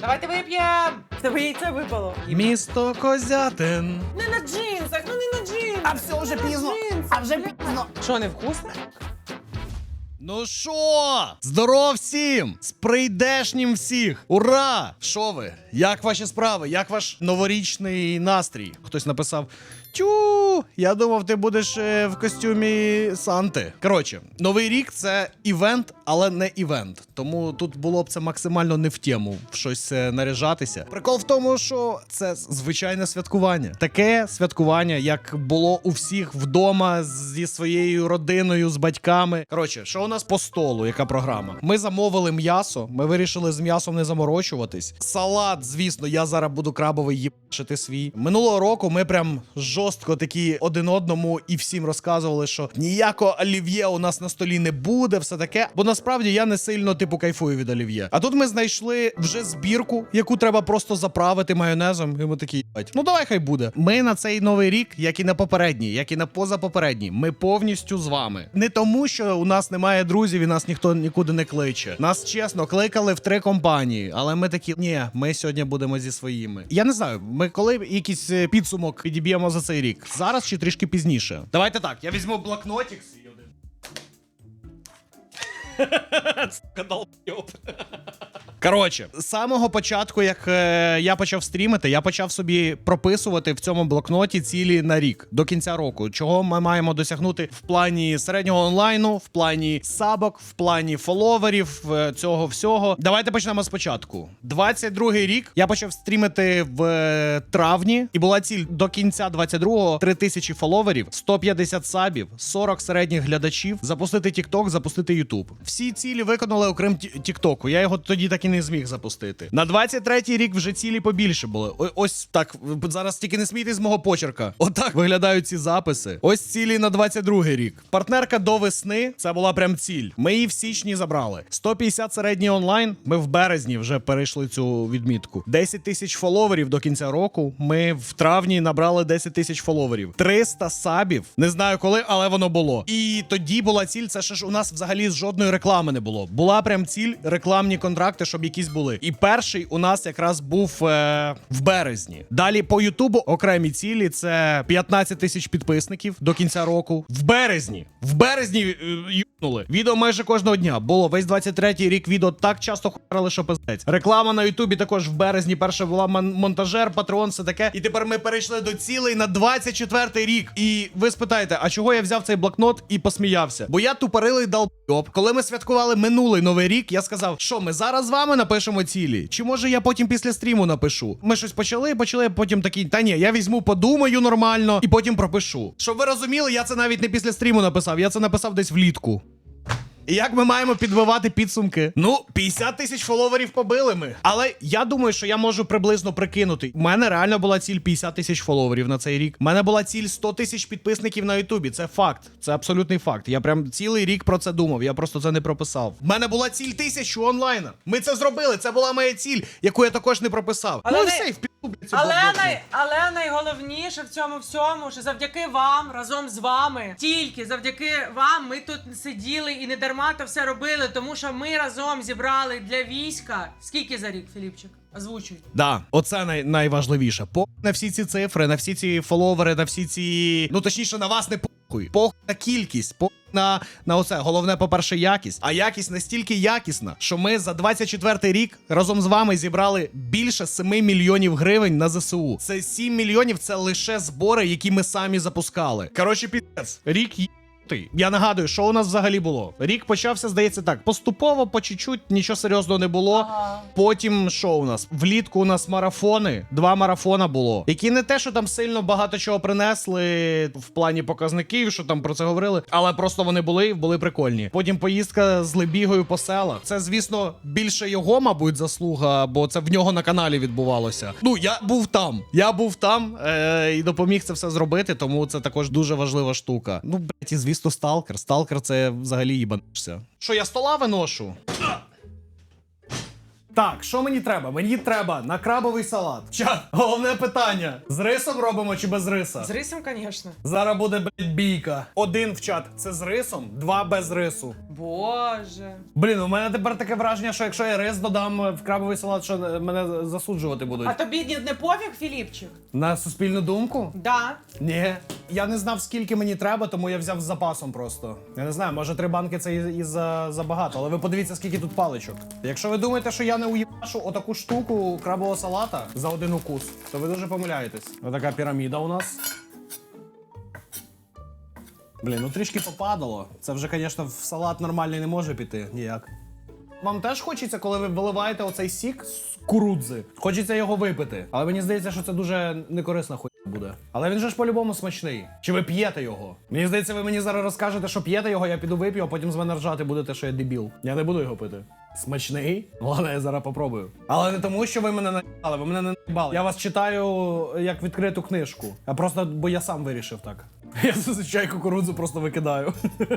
Давайте вип'ємо! Тебе яйце випало. Місто Козятин. Не на джинсах, ну не на джинсах. А все вже пізно. А вже пізно. Що, не вкусно? Ну що? Здоров всім! З прийдешнім всіх! Ура! Що ви? Як ваші справи? Як ваш новорічний настрій? Хтось написав: Тю, я думав, ти будеш е, в костюмі Санти. Коротше, новий рік це івент, але не івент. Тому тут було б це максимально не в тему в щось е, наряжатися. Прикол в тому, що це звичайне святкування. Таке святкування, як було у всіх вдома зі своєю родиною, з батьками. Коротше, що у нас по столу? Яка програма? Ми замовили м'ясо. Ми вирішили з м'ясом не заморочуватись. Салат, звісно, я зараз буду крабовий їбачити свій. Минулого року ми прям жорстко такі один одному і всім розказували, що ніякого олів'є у нас на столі не буде, все таке. Бо насправді я не сильно типу кайфую від олів'є. А тут ми знайшли вже збірку, яку треба просто заправити майонезом. І ми такі «Єбать, ну давай хай буде. Ми на цей новий рік, як і на попередній, як і на позапопередній, ми повністю з вами. Не тому, що у нас немає друзів і нас ніхто нікуди не кличе. Нас чесно кликали в три компанії, але ми такі, ні, ми сьогодні будемо зі своїми. Я не знаю, ми коли якийсь е, підсумок підіб'ємо за цей рік. Зараз чи трішки пізніше. Давайте так, я візьму блокнотик свій один. Сука, долбойоб. Коротше, з самого початку, як е, я почав стрімити, я почав собі прописувати в цьому блокноті цілі на рік до кінця року. Чого ми маємо досягнути в плані середнього онлайну, в плані сабок, в плані фоловерів, е, цього всього. Давайте почнемо спочатку. 22-й рік я почав стрімити в е, травні, і була ціль до кінця 22-го 3000 фоловерів, 150 сабів, 40 середніх глядачів, запустити TikTok, запустити YouTube. Всі цілі виконали окрім TikTok. Я його тоді так і не зміг запустити. На 23-й рік вже цілі побільше були. О- ось так. Зараз тільки не смійтесь з мого почерка. Отак виглядають ці записи. Ось цілі на 22-й рік. Партнерка до весни це була прям ціль. Ми її в січні забрали. 150 середній онлайн. Ми в березні вже перейшли цю відмітку. 10 тисяч фоловерів до кінця року. Ми в травні набрали 10 тисяч фоловерів. 300 сабів. Не знаю коли, але воно було. І тоді була ціль. Це ж у нас взагалі жодної реклами не було. Була прям ціль рекламні контракти, щоб якісь були. І перший у нас якраз був е, в березні. Далі по Ютубу окремі цілі це 15 тисяч підписників до кінця року. В березні. В березні е, юбнули. Відео майже кожного дня. Було весь 23-й рік відео так часто хуярили, що пиздець. Реклама на Ютубі також в березні. Перша була мон- монтажер, патреон, все таке. І тепер ми перейшли до цілей на 24-й рік. І ви спитаєте, а чого я взяв цей блокнот і посміявся? Бо я тупорилий долбйоб. Коли ми святкували минулий новий рік, я сказав, що ми зараз з вами напишемо цілі. Чи може я потім після стріму напишу? Ми щось почали, почали, потім такі, та ні, я візьму, подумаю нормально і потім пропишу. Щоб ви розуміли, я це навіть не після стріму написав, я це написав десь влітку. І як ми маємо підбивати підсумки? Ну, 50 тисяч фоловерів побили ми. Але я думаю, що я можу приблизно прикинути. У мене реально була ціль 50 тисяч фоловерів на цей рік. У мене була ціль 100 тисяч підписників на Ютубі. Це факт. Це абсолютний факт. Я прям цілий рік про це думав. Я просто це не прописав. У мене була ціль тисячу онлайна. Ми це зробили. Це була моя ціль, яку я також не прописав. Але ну не- все, в Але, най... Але найголовніше в цьому всьому, що завдяки вам, разом з вами, тільки завдяки вам, ми тут сиділи і не дарма то все робили, тому що ми разом зібрали для війська. Скільки за рік, Філіпчик? Озвучуй. Да, оце най- найважливіше. По на всі ці цифри, на всі ці фоловери, на всі ці. Ну точніше, на вас не похуй. Похуй на кількість, похуй на, на оце. Головне, по-перше, якість. А якість настільки якісна, що ми за 24 рік разом з вами зібрали більше 7 мільйонів гривень на ЗСУ. Це 7 мільйонів це лише збори, які ми самі запускали. Коротше, піздець. Рік є. Ти. Я нагадую, що у нас взагалі було. Рік почався, здається, так. Поступово, по чуть-чуть, нічого серйозного не було. Ага. Потім що у нас? Влітку у нас марафони. Два марафона було. Які не те, що там сильно багато чого принесли в плані показників, що там про це говорили, але просто вони були, були прикольні. Потім поїздка з Лебігою по селах. Це, звісно, більше його, мабуть, заслуга, бо це в нього на каналі відбувалося. Ну, я був там. Я був там е- і допоміг це все зробити, тому це також дуже важлива штука. Ну, блять, і звісно, сталкер. Сталкер це взагалі їбанешся. Що я стола виношу? Так, що мені треба? Мені треба на крабовий салат. Чат, головне питання: з рисом робимо чи без риса? З рисом, звісно. Зараз буде блядь, бійка. Один в чат це з рисом, два без рису. Боже. Блін, у мене тепер таке враження, що якщо я рис додам в крабовий салат, що мене засуджувати будуть. А тобі не, не пофіг, Філіпчик? На суспільну думку? Да. Ні. Я не знав, скільки мені треба, тому я взяв з запасом просто. Я не знаю, може три банки це і, і за, забагато, але ви подивіться, скільки тут паличок. Якщо ви думаєте, що я не уїбашу отаку штуку крабового салата за один укус, то ви дуже помиляєтесь. Отака піраміда у нас. Блін, ну трішки попадало. Це вже, звісно, в салат нормальний не може піти ніяк. Вам теж хочеться, коли ви виливаєте оцей сік з курудзи, хочеться його випити. Але мені здається, що це дуже некорисна хуйня буде. Але він же ж по-любому смачний. Чи ви п'єте його? Мені здається, ви мені зараз розкажете, що п'єте його, я піду вип'ю, а потім з мене ржати будете, що я дебіл. Я не буду його пити. Смачний? Ладно, я зараз попробую. Але не тому, що ви мене наїбали, ви мене не наїбали. Я вас читаю як відкриту книжку. А просто, бо я сам вирішив так. Я зазвичай кукурудзу просто викидаю.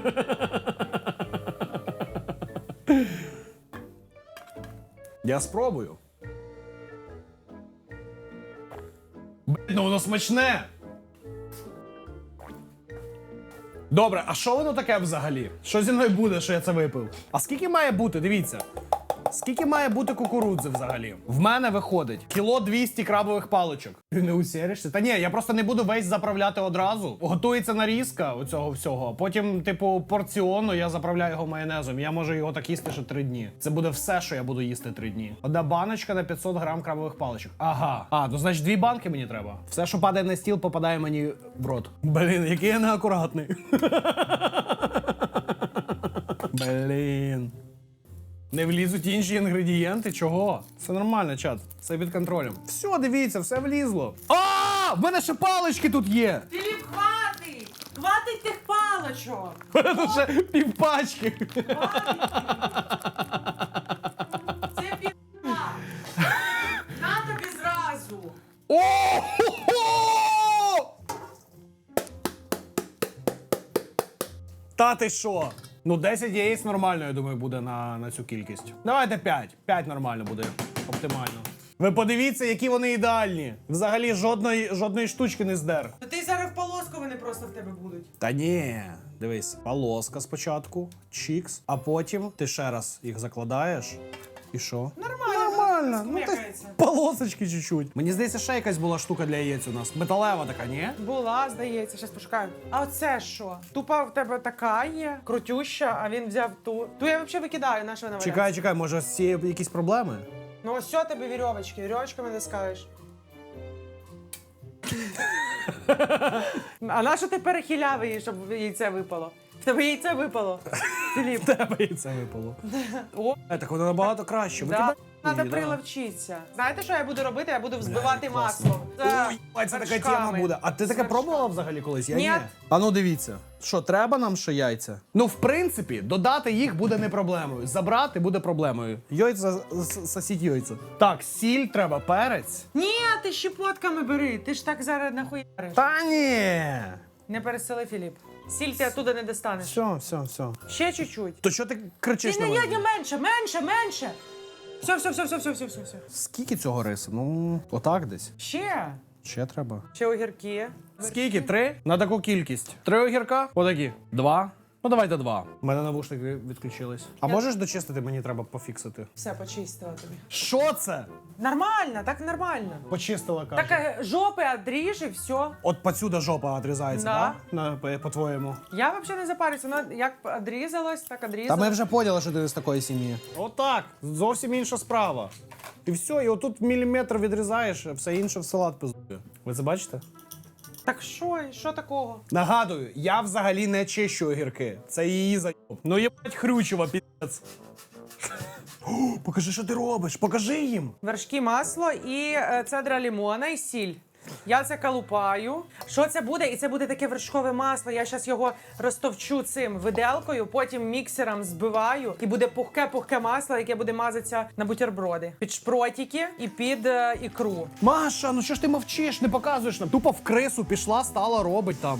Я спробую. Блін, ну воно смачне. Добре, а що воно таке взагалі? Що зі мною буде, що я це випив? А скільки має бути? Дивіться. Скільки має бути кукурудзи взагалі? В мене виходить кіло 200 крабових паличок. Ти не усеришся? Та ні, я просто не буду весь заправляти одразу. Готується нарізка оцього всього. Потім, типу, порціонно я заправляю його майонезом. Я можу його так їсти ще три дні. Це буде все, що я буду їсти три дні. Одна баночка на 500 грам крабових паличок. Ага. А, то значить дві банки мені треба. Все, що падає на стіл, попадає мені в рот. Блін, який я неакуратний. Блін. Не влізуть інші інгредієнти? Чого? Все нормально, чат. Все під контролем. Все, дивіться, все влізло. А! В мене ще палички тут є! Філіп, хватить! Хватить тих палочок! Тут ще півпачки. Це пі***а! На тобі зразу! О! Та ти що? Ну, 10 яєць нормально, я думаю, буде на, на цю кількість. Давайте 5. 5 нормально буде. Оптимально. Ви подивіться, які вони ідеальні. Взагалі жодної, жодної штучки не здер. То ти зараз в полоску вони просто в тебе будуть. Та ні, дивись, полоска спочатку, чікс, а потім ти ще раз їх закладаєш. І що? Нормально, Ну, скумекається. полосочки чуть-чуть. Мені здається, ще якась була штука для яєць у нас. Металева така, ні? Була, здається, щас пошукаю. А оце що? Тупа в тебе така є, крутюща, а він взяв ту. Ту я взагалі викидаю, на що вона? Чекай, чекай, може з цією якісь проблеми? Ну ось що тобі вірьовочки, вірьовочками натискаєш. а на що ти перехиляв її, щоб яйце випало? В тебе яйце випало. Філіп. Тебе яйце випало. О, Е, так воно набагато краще. Да. тебе- Ні, да. приловчитися. Знаєте, що я буду робити? Я буду взбивати маслом. Ой, ой, це така тема буде. А ти таке пробувала взагалі колись? Я Ні. А ну дивіться. Що, треба нам ще яйця? Ну, в принципі, додати їх буде не проблемою. Забрати буде проблемою. С- сосіть яйця. Так, сіль треба, перець. Ні, ти щепотками бери. Ти ж так зараз нахуяриш. Та ні. Не пересели, Філіп. Сіль ти оттуда не достанеш. Все, все, все. Ще чуть-чуть. То що ти кричиш Ти на не мене? я менше, менше, менше. Все, все, все, все, все, все, все, все. Скільки цього рису? Ну, отак десь. Ще. Ще треба. Ще огірки. Скільки? Три? На таку кількість. Три огірка? Отакі. Два. Ну давайте два. У мене навушники відключились. А можеш дочистити, мені треба пофіксити. Все, почистила тобі. Що це? Нормально, так нормально. Почистила каже. Так е, жопи одріж і все. От посюда жопа отрізається, Да. да? На, по- по-твоєму. Я взагалі не запарюся. Вона як одрізалась, так Та ми вже поняли, що ти з такої сім'ї. Отак. Зовсім інша справа. І все, і отут міліметр відрізаєш, а все інше в салат пиздує. Ви це бачите? Так що, і що такого? Нагадую, я взагалі не чищу огірки. Це її за. Ну єбать хрючева, піздець. Покажи, що ти робиш, покажи їм. Вершки масло і е, цедра лимона і сіль. Я це калупаю. Що це буде? І це буде таке вершкове масло. Я зараз його розтовчу цим виделкою, потім міксером збиваю, і буде пухке-пухке масло, яке буде мазатися на бутерброди. Під шпротики і під е, ікру. Маша, ну що ж ти мовчиш, не показуєш нам? Тупо в крису пішла, стала, робить там.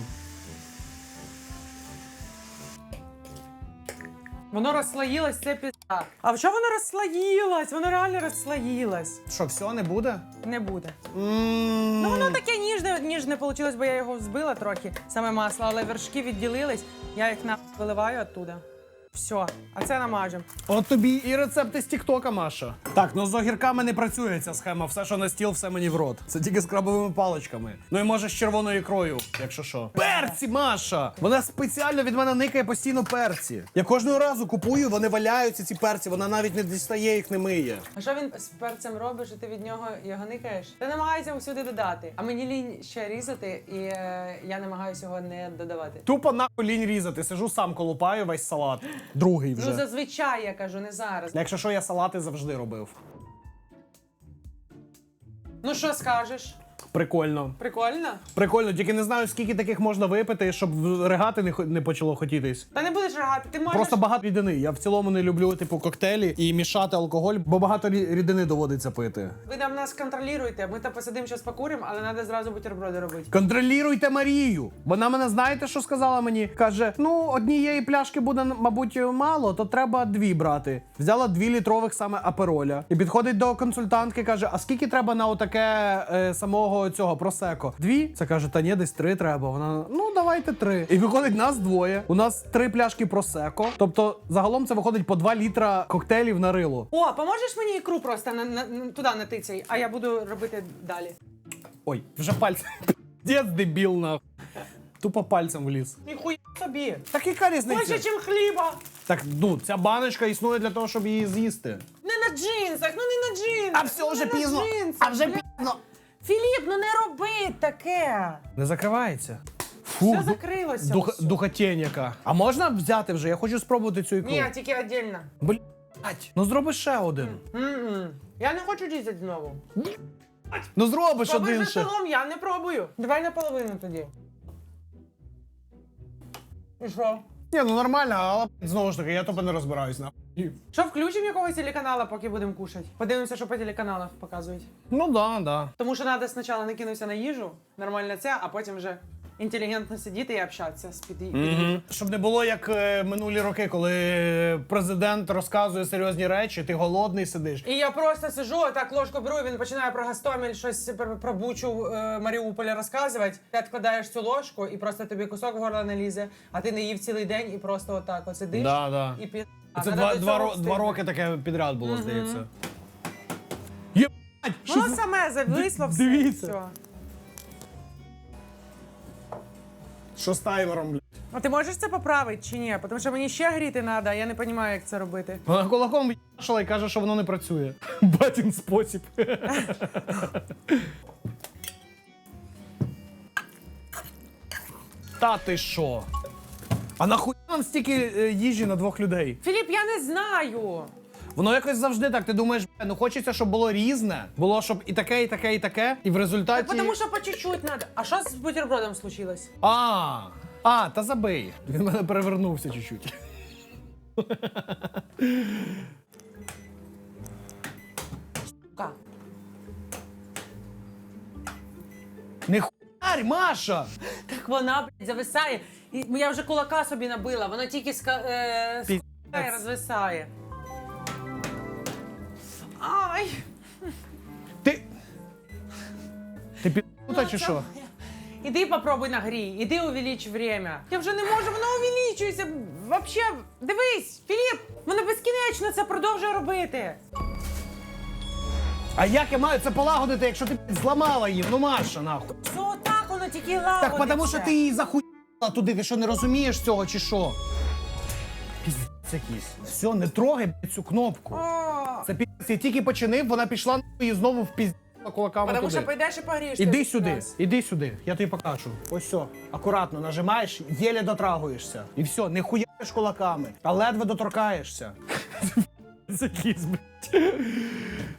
Воно розслоїлось, це пізда. А в чому воно розслаїлась? Воно реально розслаїлась. Що, все не буде? Не буде. м Ну воно таке ніжне, ніжне вийшло, бо я його взбила трохи, саме масло, але вершки відділились. Я їх на виливаю оттуда. Все, а це намажемо. От тобі і рецепти з Тіктока, Маша. Так, ну з огірками не працює ця схема. Все, що на стіл, все мені в рот. Це тільки з крабовими паличками. Ну і може з червоною ікрою, якщо що. Перці, Маша! Вона спеціально від мене никає постійно перці. Я кожного разу купую, вони валяються, ці перці, вона навіть не дістає їх, не миє. А що він з перцем робить, що ти від нього його никаєш? Ти намагаєшся усюди додати. А мені лінь ще різати, і е, я намагаюся його не додавати. Тупо нахуй лінь різати. Сижу сам колупаю весь салат. Другий вже. Ну зазвичай я кажу, не зараз. Якщо що, я салати завжди робив. Ну що скажеш? Прикольно. Прикольно? Прикольно, тільки не знаю, скільки таких можна випити, щоб ригати не, не почало хотітись. Та не будеш ригати, ти можеш. Просто багато рідини. Я в цілому не люблю типу коктейлі і мішати алкоголь, бо багато рідини доводиться пити. Ви там нас контролюєте, ми там посидимо, зараз покуримо, але треба зразу бутерброди робити. Контролюйте Марію. Вона мене знаєте, що сказала мені? Каже: ну однієї пляшки буде, мабуть, мало, то треба дві брати. Взяла дві літрових саме апероля. І підходить до консультантки, каже: А скільки треба на отаке е, самого цього просеко? Дві? Це каже, та ні, десь три треба. Вона ну давайте три. І виходить нас двоє. У нас три пляшки просеко. Тобто, загалом це виходить по два літра коктейлів на рило. О, поможеш мені ікру просто на, на, на- туди натицяй, а я буду робити далі. Ой, вже пальцем. Дєць дебіл нахуй. Тупо пальцем вліз. Ніхуя собі. Так яка різниця? Більше, ніж хліба. Так, ну, ця баночка існує для того, щоб її з'їсти. Не на джинсах, ну не на джинсах. А все ну, вже пізно. А вже пізно. Філіп, ну не роби таке. Не закривається. Фу, Все ду- закрилося. дух, все. духотень яка. А можна взяти вже? Я хочу спробувати цю ікру. Ні, тільки віддільно. Блять. Ну зроби ще один. М-м. Я не хочу різати знову. Ну зробиш Пробуй один за ще. столом, я не пробую. Давай наполовину тоді. І що? Ні, ну нормально, але знову ж таки, я тупо не розбираюсь нахуй. Що, включимо якогось телеканала, поки будемо кушати? Подивимося, що по телеканалах показують. Ну да, да. Тому що треба спочатку накинутися на їжу, нормально це, а потім вже інтелігентно сидіти і общатися з під, під. Щоб не було як е, минулі роки, коли президент розказує серйозні речі, ти голодний сидиш. І я просто сижу, так ложку беру, він починає про Гастомель щось про, про бучу е, Маріуполя розказувати. Ти відкладаєш цю ложку, і просто тобі кусок в горло не лізе, а ти не їв цілий день і просто отак от сидиш Да, да. і під. Це два, два, два роки таке підряд було, здається. Єбать! що Воно за- саме зависло все. дивіться. все. Що з таймером, блядь? А ти можеш це поправити чи ні? Тому що мені ще гріти треба, а я не розумію, як це робити. Вона кулаком в'їшала і каже, що воно не працює. Батін спосіб. Та ти що? А нахуй нам стільки е, їжі на двох людей? Філіп, я не знаю. Воно якось завжди так. Ти думаєш, «Бля, ну хочеться, щоб було різне. Було, щоб і таке, і таке, і таке. І в результаті. Так, тому що по чуть-чуть треба. А що з бутербродом случилось? А, а, та забий. Він мене перевернувся чуть-чуть. Ка. Не хуярь, Маша! Так вона, блядь, зависає. І я вже кулака собі набила, вона тільки ска... е, Пі- розвисає. Ай! Ти. Ти підпута чи що? Іди попробуй нагрій, іди увелич время. Я вже не можу, воно увеличується. Вообще, дивись, Філіп, воно безкінечно це продовжує робити. А як я маю це полагодити, якщо ти зламала її? Ну Маша, нахуй. Це отак воно тільки лагодиться. Так, тому що ти її захуяла туди, ти що не розумієш цього чи що? Піздець якийсь. Все, не трогай блядь, цю кнопку. Це піздець, я тільки починив, вона пішла нахуй і знову в піздець кулаками Тому що туди. пойдеш і погрієш. Іди сюди, іди сюди, я тобі покажу. Ось все, акуратно нажимаєш, єле дотрагуєшся. І все, не хуяєш кулаками, а ледве доторкаєшся. Це якийсь, блядь.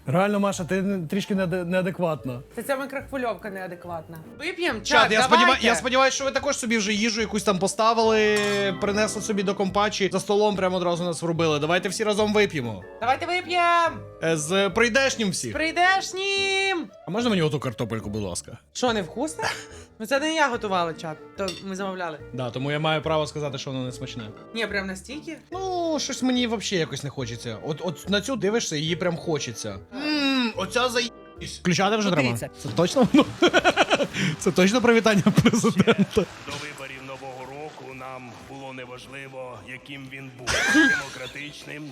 Реально, Маша, ти трішки неаде- неадекватна. Це ця мікрохвильовка неадекватна. Вип'ємо, чат, Чат, я, сподіваю, я сподіваюся, що ви також собі вже їжу якусь там поставили, принесли собі до компачі, за столом прямо одразу нас врубили. Давайте всі разом вип'ємо. Давайте вип'ємо. Е, З прийдешнім всіх. Прийдешнім. А можна мені оту картопельку, будь ласка? Що, не вкусно? Ну це не я готувала чат, то ми замовляли. Да, тому я маю право сказати, що воно не смачне. Ні, прям настільки. Ну, щось мені взагалі якось не хочеться. От, от на цю дивишся, її прям хочеться. Ммм, оця заїсть. Включати вже треба? Дивіться. Це точно? Ну, Це точно привітання президента. До виборів нового року нам було неважливо. неважливо, яким він був демократичним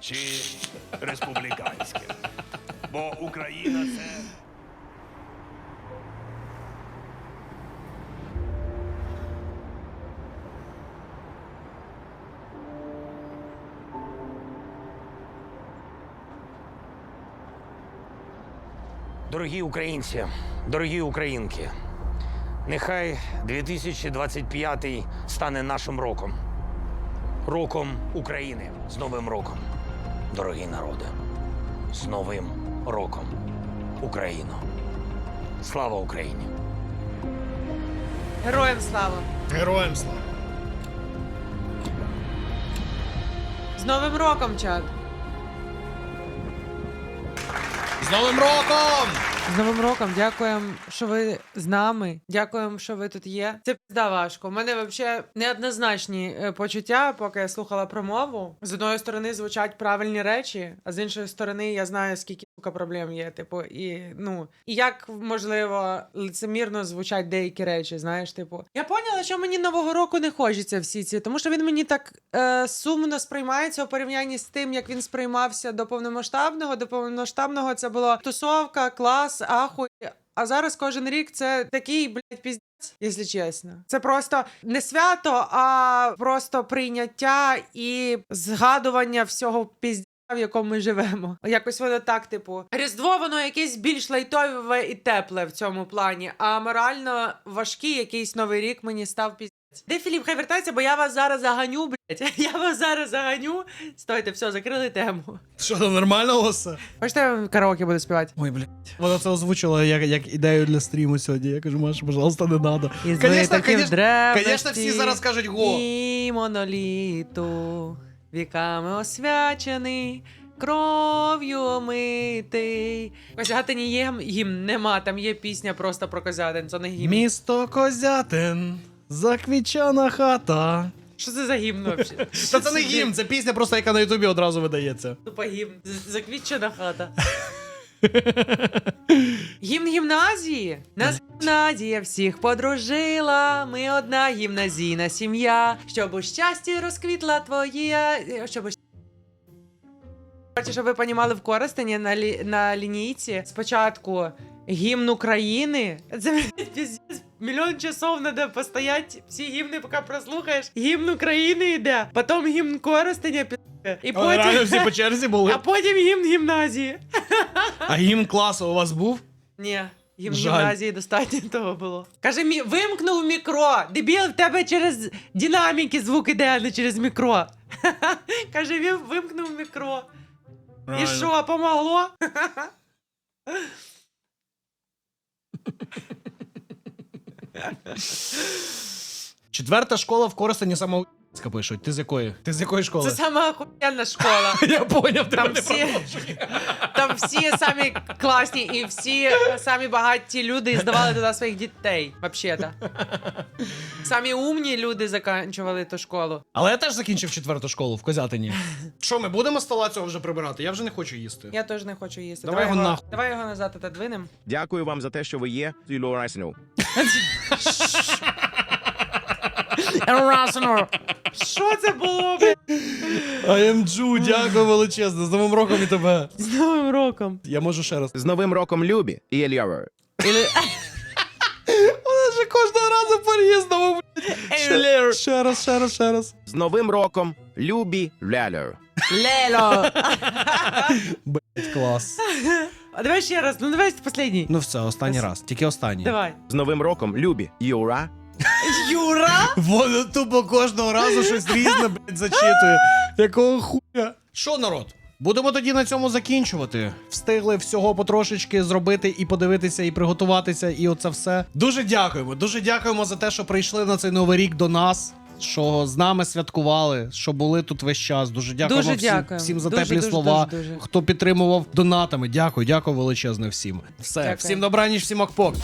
чи республіканським. Бо Україна це. Дорогі українці, дорогі українки, нехай 2025 стане нашим роком. Роком України з Новим роком. Дорогі народи, з Новим роком. Україну. Слава Україні! Героям слава! Героям слава. З Новим роком, чат! З Новим роком! З Новим роком, дякуємо, що ви з нами. Дякуємо, що ви тут є. Це пізда важко. У мене взагалі неоднозначні е, почуття, поки я слухала промову. З одної сторони звучать правильні речі, а з іншої сторони я знаю, скільки проблем є. Типу, і ну і як можливо лицемірно звучать деякі речі. Знаєш, типу, я поняла, що мені нового року не хочеться всі ці, тому що він мені так е, сумно сприймається у порівнянні з тим, як він сприймався до повномасштабного. До повномасштабного це була тусовка, клас, ахуй. А зараз кожен рік це такий, блядь, піздець, якщо чесно. Це просто не свято, а просто прийняття і згадування всього піздця, в якому ми живемо. Якось воно так, типу, Різдво, воно якесь більш лайтове і тепле в цьому плані, а морально важкий якийсь новий рік мені став піздець. Де Філіп, хай вертається, бо я вас зараз заганю, блядь. Я вас зараз заганю. Стойте, все, закрили тему. Що там нормально у вас? все? Хочете, я вам караоке буду співати? Ой, блядь. Вона це озвучила як, як ідею для стріму сьогодні. Я кажу, Маша, пожалуйста, не надо. Із Конечно, витоків конечно, древності конечно, всі зараз кажуть го. І моноліту, віками освячений, кров'ю омитий. Козятині є гімн, нема, там є пісня просто про козятин, це не гімн. Місто Козятин, заквічана хата. Що це за гімн взагалі? Та це не гімн, це пісня просто, яка на Ютубі одразу видається. Тупо гімн. З- Заквітчена хата. Гімн гімназії. Нас гімназія всіх подружила. Ми одна гімназійна сім'я. Щоб у щасті розквітла твоя. Щоб у щ- щоб ви понімали в користенні на, лі... на лінійці спочатку гімн України. Це піздець. Мільйон часов треба постоять, всі гімни, поки прослухаєш. Гімн України йде, потім гімн Коростеня пізде. І Але реально всі по черзі були. а потім гімн гімназії. А гімн класу у вас був? Ні, гімн Жаль. гімназії достатньо того було. Каже, мі... вимкнув мікро. Дебіл, в тебе через динаміки звук іде, а не через мікро. Каже, він вимкнув мікро. І що, помогло? Четверта школа в Коростені саме пишуть. Ти з якої? Ти з якої школи? Це сама охуєнна школа. Я поняв, ти Там мене всі, там всі самі класні і всі самі багаті люди здавали туди своїх дітей, взагалі-то. Самі умні люди закінчували ту школу. Але я теж закінчив четверту школу в Козятині. Що, ми будемо стола цього вже прибирати? Я вже не хочу їсти. Я теж не хочу їсти. Давай його нахуй. Давай його назад отодвинем. Дякую вам за те, що ви є. Ліло Райсіну. Що це було, блядь? Дякую величезно. З Новим роком і тебе. З Новим роком. Я можу ще раз. З Новим роком Любі і Ельяви. Вона же кожного разу по-різному. блядь. Ще раз, ще раз, ще раз. З Новим роком Любі Лялю. Лело. Клас. А давай ще раз, ну давай останній. Ну все, останній раз. Тільки останній. Давай. З Новим роком Любі Юра. Юра? Воно тупо кожного разу щось різне, блядь, зачитує. Якого хуя? Що, народ? Будемо тоді на цьому закінчувати. Встигли всього потрошечки зробити і подивитися, і приготуватися, і оце все. Дуже дякуємо. Дуже дякуємо за те, що прийшли на цей новий рік до нас. Що з нами святкували, що були тут весь час. Дуже дякуємо Дуже всім, дякуємо. всім за Дуже, теплі дуже, слова. дуже, дуже. Хто підтримував донатами. Дякую, дякую величезне всім. Все, Дякую. всім добраніч, всім окпок.